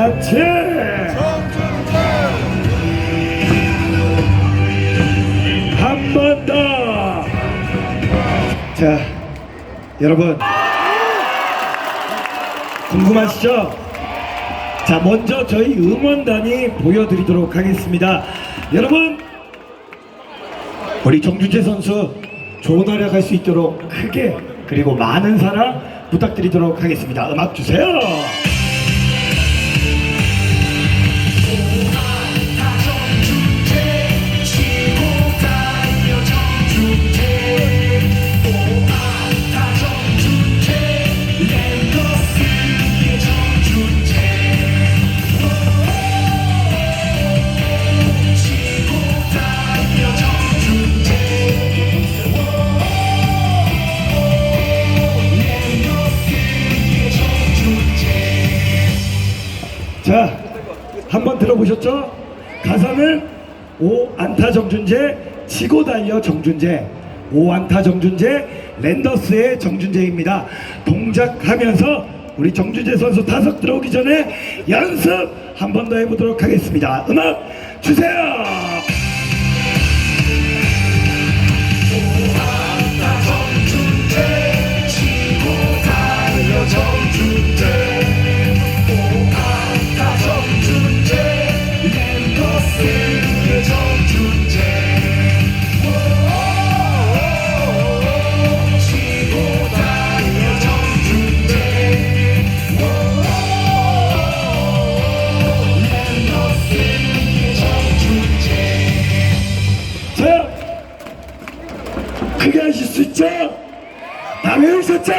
같이 한 번 더. 자, 여러분 궁금하시죠? 자, 먼저 저희 응원단이 보여드리도록 하겠습니다. 여러분, 우리 정준재 선수 좋은 활약 할 수 있도록 크게 그리고 많은 사랑 부탁드리도록 하겠습니다. 음악 주세요. 자, 한번 들어보셨죠? 가사는 오 안타 정준재 치고 달려 정준재 오 안타 정준재 랜더스의 정준재입니다. 동작하면서 우리 정준재 선수 타석 들어오기 전에 연습 한 번 더 해보도록 하겠습니다. 음악 주세요. 크게 하실 수 있죠? 다 외우셨죠?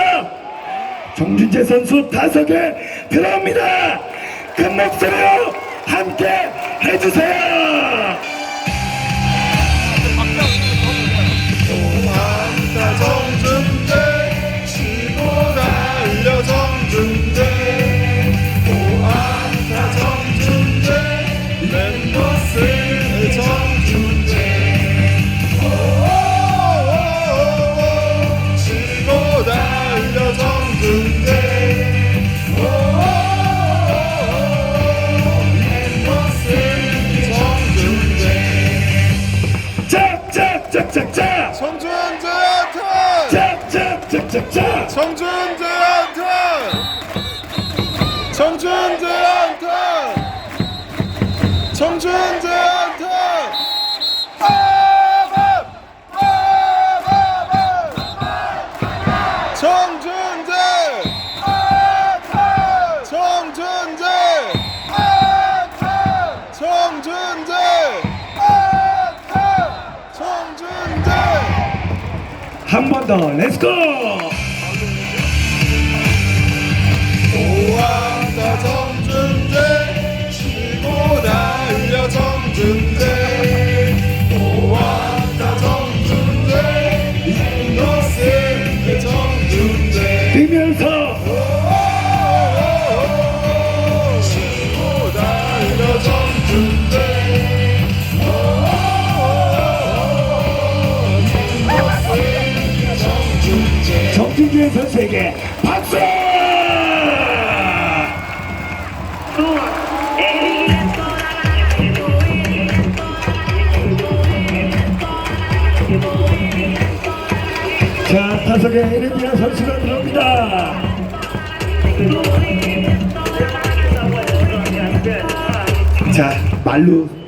정준재 선수 타석에 들어옵니다. 큰 목소리로 함께 해주세요. 정준대 오안타 정준대 랜더스 짝짝짝짝짝 정준대 안타 짝짝짝짝짝 안타! 정준재 안타! 정준재 안타! 빠 한 번 더 렛츠고 정준재 선수에게 박수! 자, 타석에 에르디아 선수가 들어옵니다. 자, 말로